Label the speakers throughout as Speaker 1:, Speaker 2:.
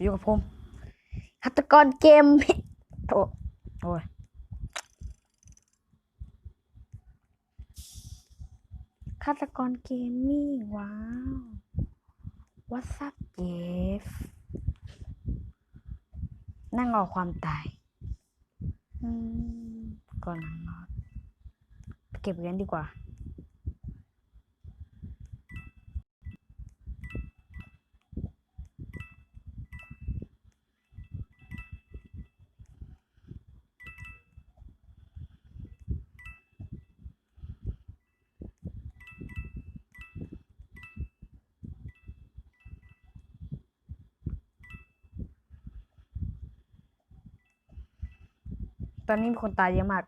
Speaker 1: อยู่กับผมหัตกรเกมโอ้โอ้ยฆาตกรเกมมี่ว้าววัสซับเจฟนั่งรอความตายก่อนนั่งเก็บเงินดีกว่า ตอนนี้มีคนตายเยอะมาก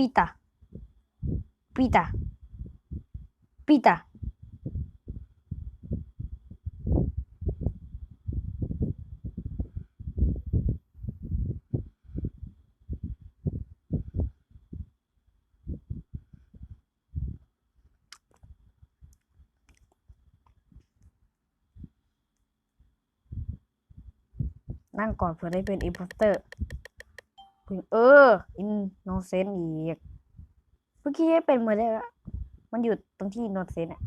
Speaker 1: pita, pita, pita. Nangkor, boleh ben imposter. เออ อินโนเซนอีก เมื่อกี้เป็นเหมือนเด้อะมันอยู่ตรงที่โนเซนต์อะ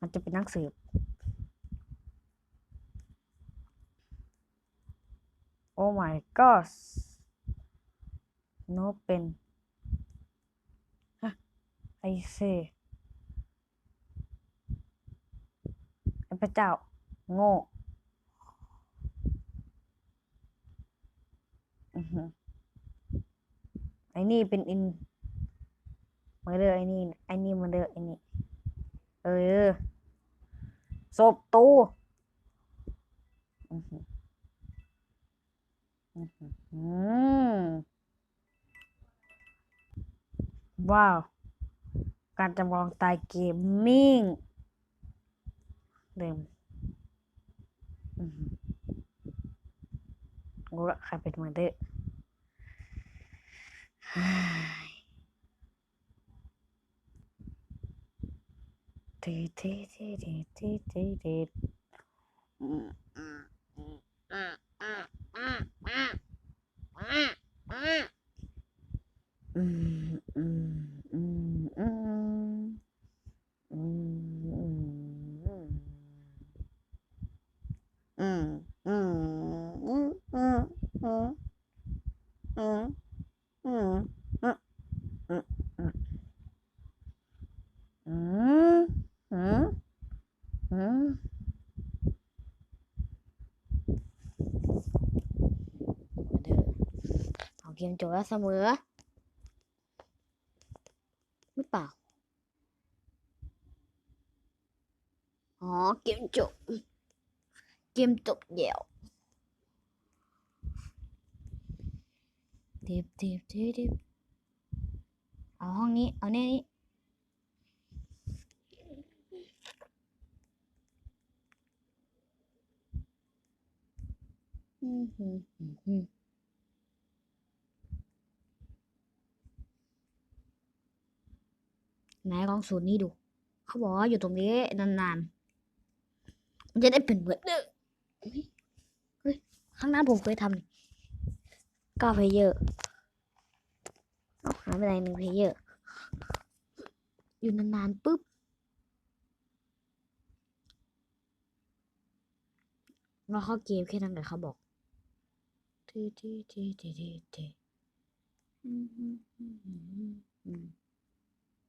Speaker 1: มันจะเป็นนักสืบ โอ้ my god นอนเป็นฮะไอเซพระเจ้า โง่ อันนี้เป็นอินมาเด้ออันนี้อันนี้มาเด้ออันนี้เออศพตูว้าว การจำลองตายเกมมิ่งเดิมกูละใครเป็นมาเด้อ 唉。滴滴滴滴滴滴滴嗯 เด้อเอาเกมจบแล้วเสมอ
Speaker 2: หรือเปล่า อ๋อ เกมจบ เกมจบเดี่ยวเทปเทปเทปเทปเอาห้องนี้ เอาแน่นี้อืมหืมหืมหืม ไหนลองสูตรนี้ดู เขาบอกว่าอยู่ตรงนี้นานๆ มันจะได้เป็นเหมือนเดิมข้างหน้าผมเคยทำก้าเพเยอร์หายไปไหนหนึ่งเพเยอร์ อยู่นานๆปุ๊บเราเข้าเกมแค่นั้นแหละเขาบอกทีทีทีทีที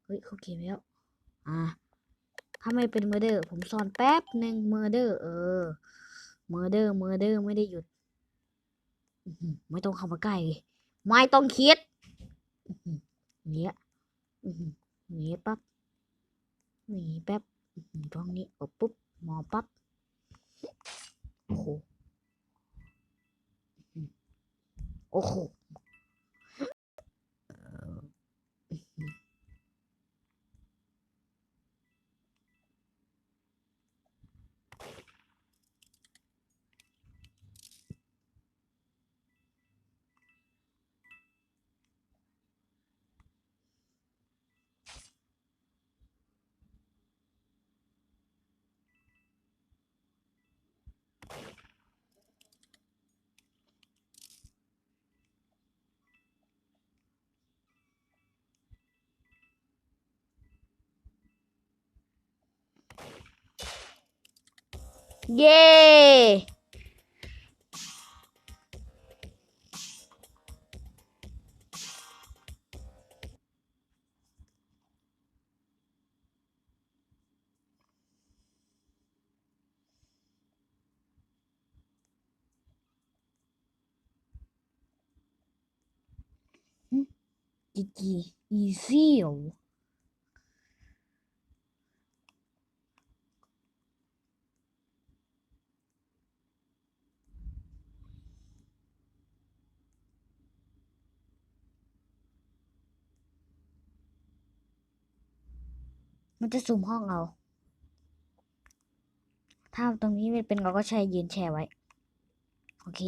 Speaker 2: เฮ้ยเข้าเกมแล้ว อ่าถ้าไม่เป็นเมอร์เดอร์ ผมซ่อนแป๊บหนึ่งเมอร์เดอร์ เออเมอร์เดอร์เมอร์เดอร์ไม่ได้หยุด ไม่ต้องเข้ามาใกล้ ไม่ต้องคิดอื้อหือเนี้ยปั๊บหนีแป๊บห้อหือตรงนี้กดปุ๊บมอปั๊บโอ้โหโอ้โห เย้จีจีอีซี่เหรอ มันจะสุ่มห้องเอาถ้าตรงนี้ไม่เป็นเราก็ใช้ยืนแช่ไว้ โอเค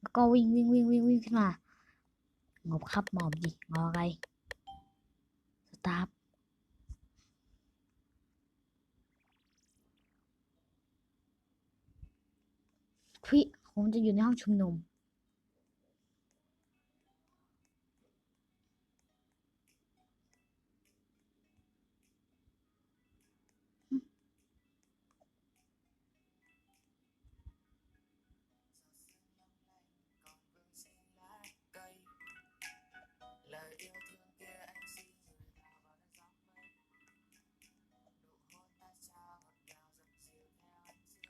Speaker 2: แล้วก็วิ่งวิ่งวิ่งวิ่งวิ่งขึ้นมางบครับหมอบดิงออะไรสตาร์ทพี่ผมจะอยู่ในห้องชุมนุม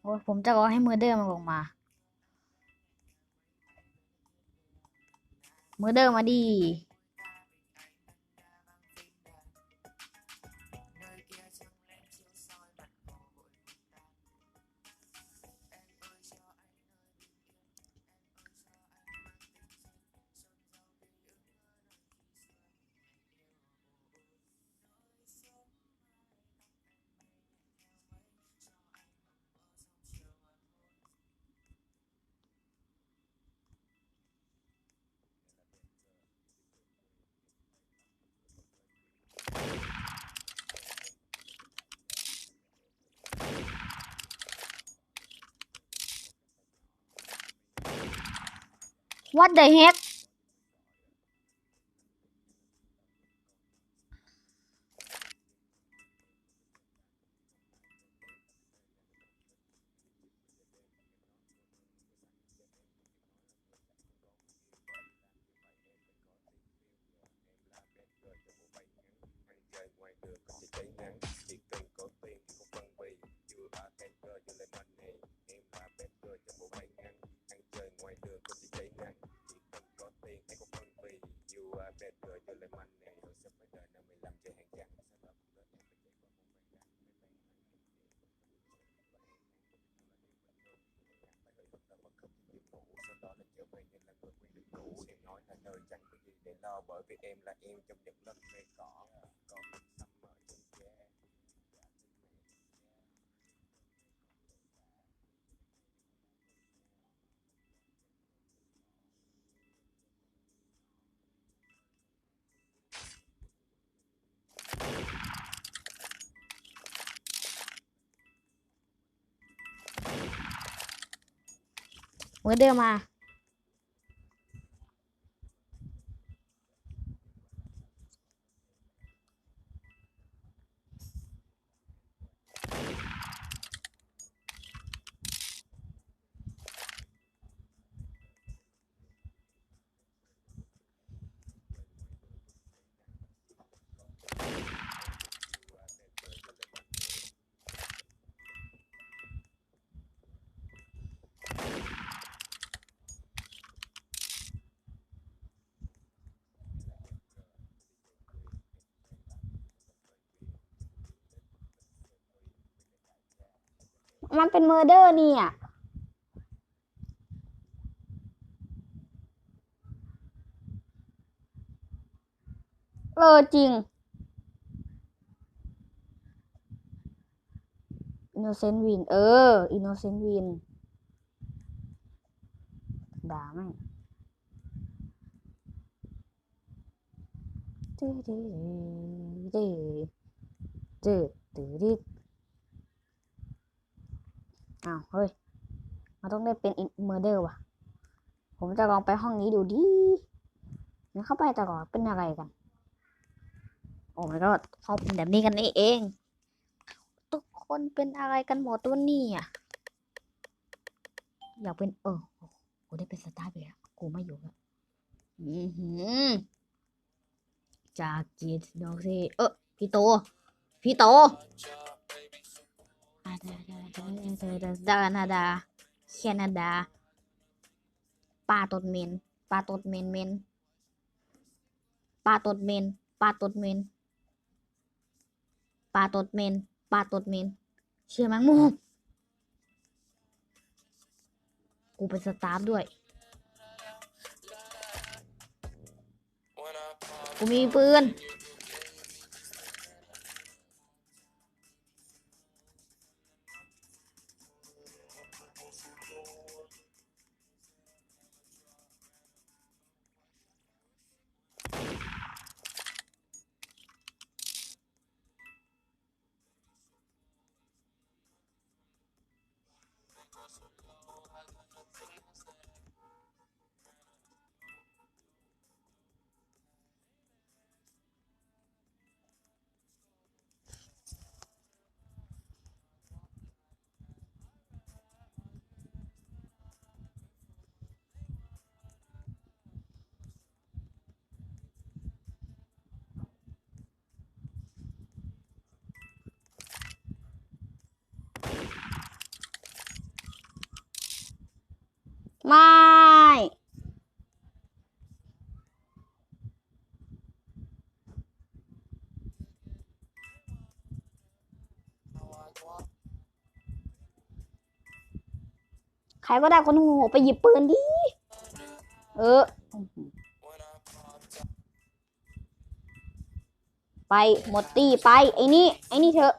Speaker 2: โอ้ผมจะรอให้มือเดอร์มันลงมามือเดอร์มาดี What the heck
Speaker 3: bởi vì em là em trong những lần về cỏ con mình nằm ở trên ghế dạ,
Speaker 2: Mới đêm mà.
Speaker 1: มันเป็นเมอร์เดอร์นี่อะเออจริงอินโนเซนต์วิน เอออินโนเซนต์วินด่ามั้เจ๊เจ๊เจ๊เจ๊เจ๊ อ้าวเฮ้ยมันต้องได้เป็นเมอร์เดอร์ว่ะ ผมจะลองไปห้องนี้ดูดิงั้นเข้าไปตลอดเป็นอะไรกัน โอ้ไม่ก็เขาเป็นแบบนี้กันนี่เอง ทุกคนเป็นอะไรกันหมดตัวนี่อะอยากเป็นเออกูได้เป็นสตาร์ไปแล้วกูไม่อยู่แล้วอือหือจากกีดดอกสิเออพี่โต พี่โต ดานาดาแคนาดาปลาตดเมนปลาตดเมนเมนปลาตดเมนปลาตดเมนปลาตดเมนปลาตดเมนเชื่อแมังมุมกูเป็นสตาฟด้วย กูมีปืน รก็ได้คนหัวไปหยิบปืนดิ เออ ไปหมดตีไป ไอ้นี่ ไอ้นี่เถอะ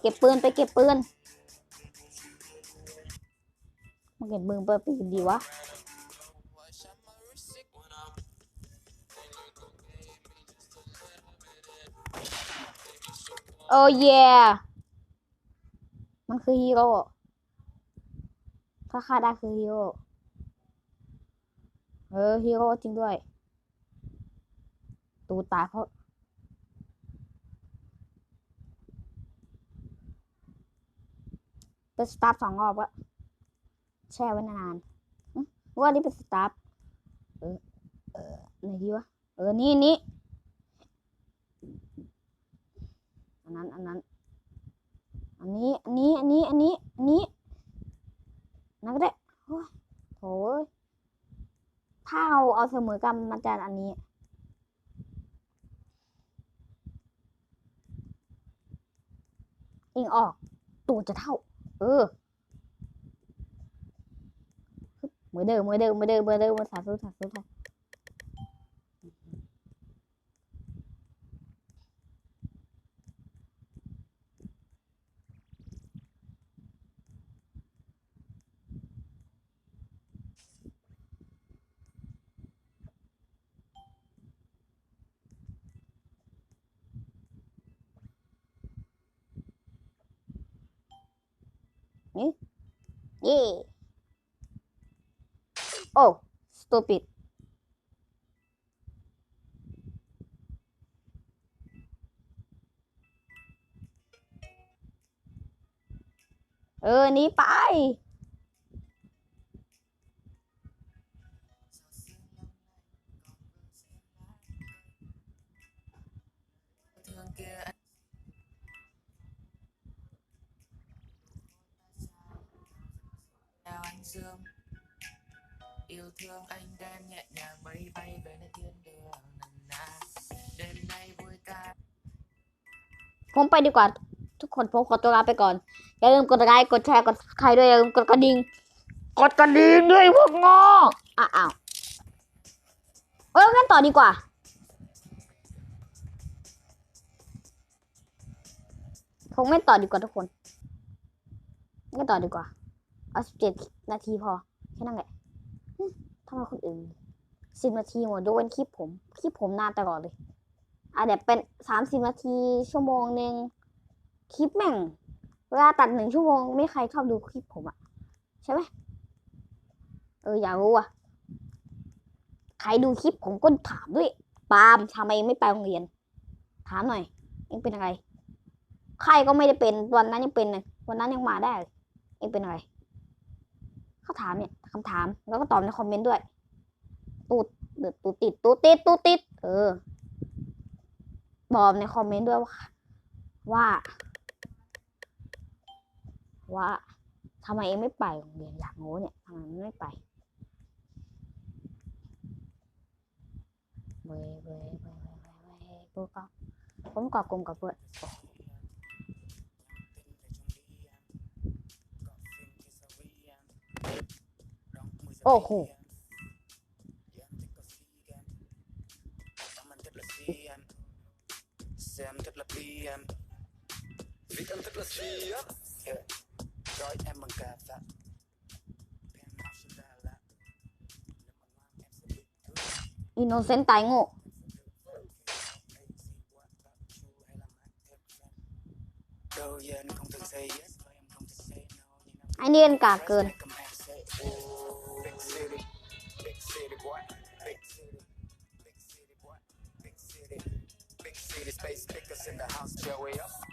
Speaker 1: เก็บปืนไปเก็บปืนมันเก็บปืนเปิดปีกดีวะโอ้ยมันคือฮีโร่ ถ้าฆ่าได้คือฮีโร่ เออฮีโร่จริงด้วย ตูตายเพราะเป็นสตาร์สองรอบก็แช่ไว้นานๆว่านี่เป็นสตาร์เออ เออไหนดีวะ เออ นี่นี่อันนั้น อันนั้น อันนี้ อันนี้ อันนี้ อันนี้ อันนี้ นั่นก็ได้โอ้ยโถยถ้าเอาเอาเสมอกันมาจากอันนี้อิงออกตัวจะเท่า เออเหมือนเดิมเหมือนเดิมเหมือนเดิมเหมือนเดิมมือสาธุสาธุค่ะ เย่โอ้ stupid เออนี้ไป ผมไปดีกว่า ทุกคนผมขอตัวลาไปก่อน อย่าลืมกดไลค์กดแชร์กดใครด้วยอย่าลืมกดกระดิ่งกดกระดิ่งด้วยพวกงออะอ้าวเอองั้นต่อดีกว่าผมไม่ต่อดีกว่าทุกคนไม่ต่อดีกว่า เอาสิบเจ็ดนาทีพอ แค่นั้นแหละหึทำไมคนอื่นสิบนาทีหมดยกเว้นคลิปผม คลิปผมนานตลอดเลย อะเดี๋ยวเป็นสามสิบนาทีชั่วโมงหนึ่งคลิปแม่ง เวลาตัดหนึ่งชั่วโมง ไม่ใครชอบดูคลิปผมอะใช่ไหมเอออยากรู้อะใครดูคลิปผมก็ถามด้วยปาล์มทำไมไม่ไปโรงเรียน ถามหน่อยเองเป็นอะไรใครก็ไม่ได้เป็นวันนั้นยังเป็นเลยวันนั้นยังมาได้เลยเองเป็นอะไรเขาถามเนี่ยคำถามแล้วก็ตอบในคอมเมนต์ด้วย ตูดเดือดตูดติดตูดติดตูดติด เออ บอกในคอมเมนต์ด้วยว่าว่า ว่าทำไมเองไม่ไปโรงเรียนอยากรู้เนี่ยทำไมไม่ไปเว้ยเว้ยเว้ยเว้ยเว้ยเว้ยปุ๊บก็ผมก่อกลุ่มกับเพื่อนโอ้โห
Speaker 2: Chia Rồi em bằng cà
Speaker 1: phạ Innocent
Speaker 2: tái ngộ Anh điên cả cơn. Space pickers in the house, Joey up.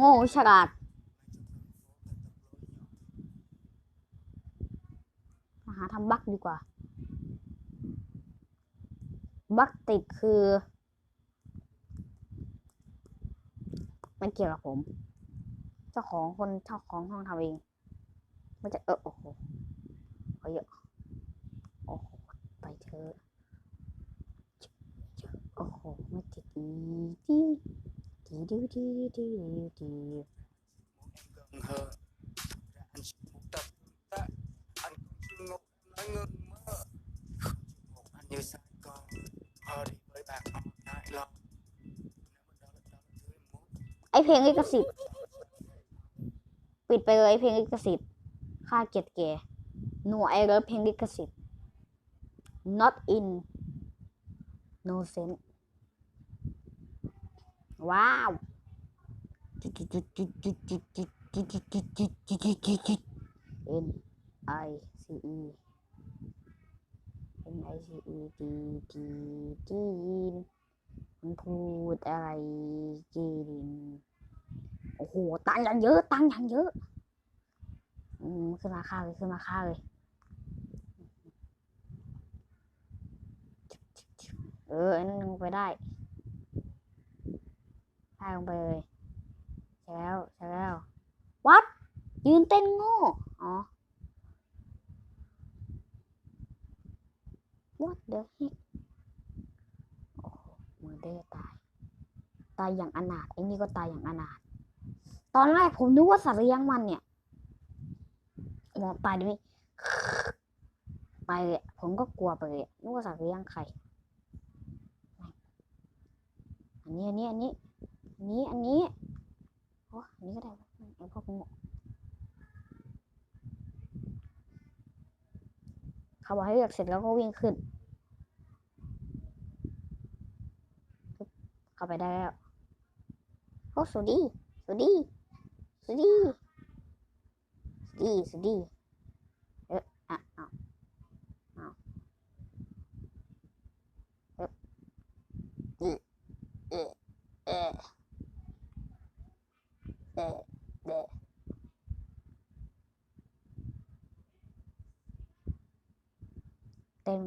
Speaker 1: โง่ฉลาดมาหาทำบั๊กดีกว่า บั๊กติดคือ มันเกี่ยวกับผม เจ้าของคนเจ้าของห้องทำเองมันจะเออโอ้โหเยอะโอ้โหไปเถอะโอ้โหไม่ติดดีดี ดูดีดีดีไอเพลงลิขสิทธิ์ปิดไปเลยเพลงลิขสิทธิ์ค่าเกียรติกหนูไอเลิฟเพลงลิขสิทธิ์ not in no sense ว้าว N I C E N I C E D D จีนมันพูดอะไรจีนโอ้โหตังอย่างเยอะตังอย่างเยอะอืมขึ้นมาค่าเลยขึ้นมาค่าเลยเอออันนั้นลงไปได้ ได้ลงไปเลยใช่แล้วใช่แล้ววัดยืนเต้นโง่อ๋อ what the heck โอ้มือเด้อตาย ตายอย่างอนาถไอ้นี่ก็ตายอย่างอนาถตอนแรกผมนึกว่าสัตว์เลี้ยงมันเนี่ยมองตายดิไปเลยอะผมก็กลัวไปเลยนึกว่าสัตว์เลี้ยงใคร อันนี้อันนี้อันนี้ นี้อันนี้โอ้อันนี้ก็ได้ไอ้พวกงงเขาบอกให้เลือกเสร็จแล้วก็วิ่งขึ้น เข้าไปได้แล้วโอ้สุดีสุดีสุดีสุดีสุดี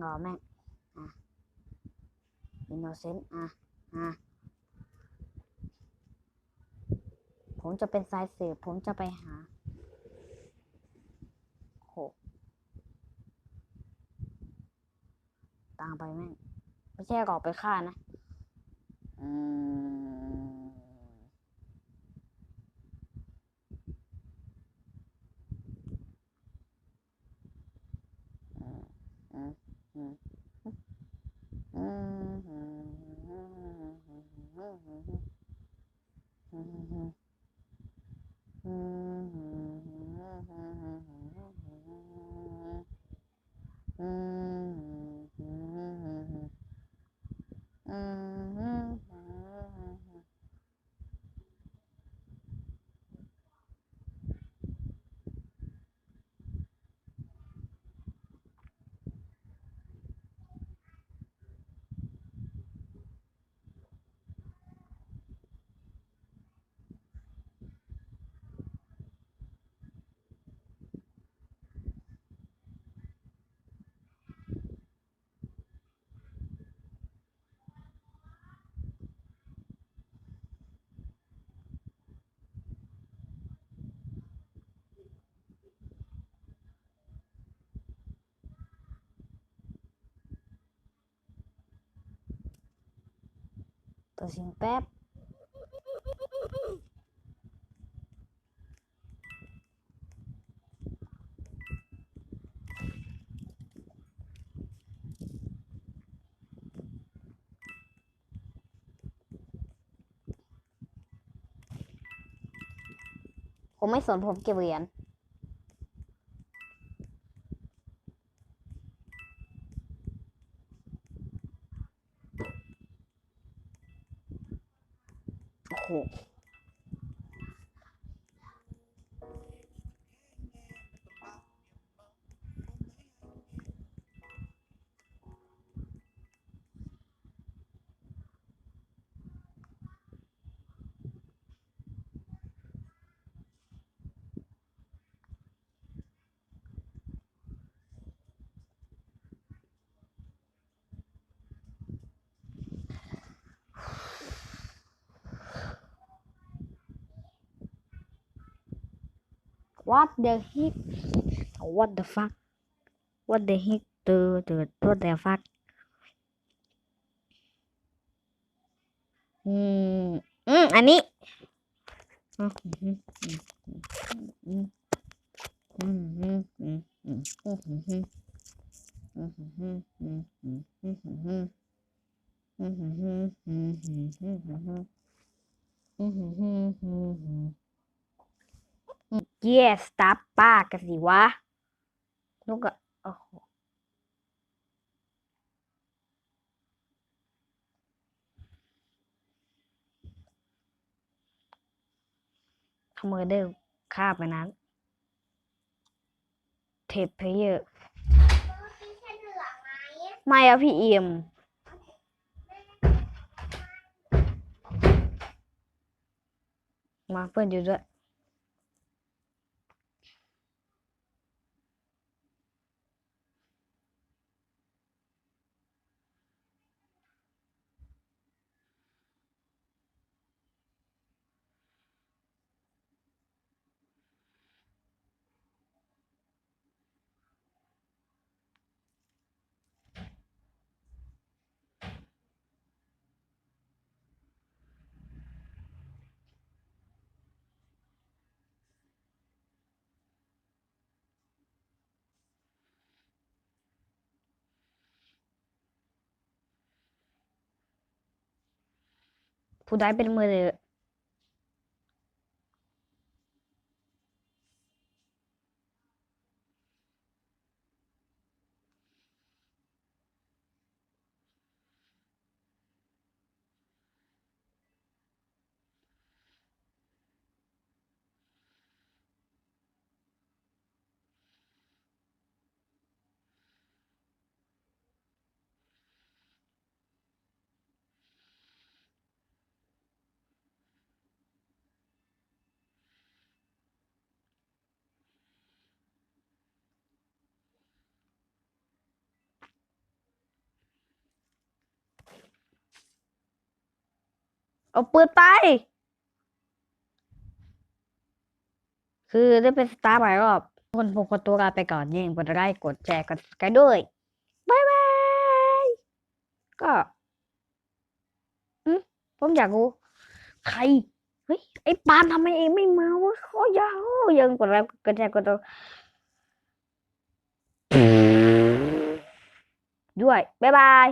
Speaker 1: งอแม่งอะอินโนเซนต์อะอะผมจะเป็นสายเสือผมจะไปหาหกตามไปแม่ง ไม่ใช่ออกไปฆ่านะ ตัวสิงแป๊บผมไม่สนผมเก็บเหรียญ What the heck? What the fuck? What the heck? Dude, dude, what the fuck? Hmm. hmm อืม อันนี้อืม mm-hmm. Yes ตาป้ากันสิวะลูกอะโอ้โหขโมยเดอร์ฆ่าไปนั้น เทปเพเยอร์ไม่อะพี่เอี่ยมมาเพื่อนอยู่ด้วย ผู้ได้เป็นมือ เอาปืนไป คือได้เป็นสตาร์หลายรอบ คนผมขอตัวลาไปก่อนยิ่งกดไลค์กดแชร์กดสกายด้วยบายบาย ก็อืมผมอยากรู้ ใคร เฮ้ย ไอ้ปานทำไมเองไม่มาวะเขายากยังกดไลค์กดแชร์กดตัวด้วย บ๊ายบาย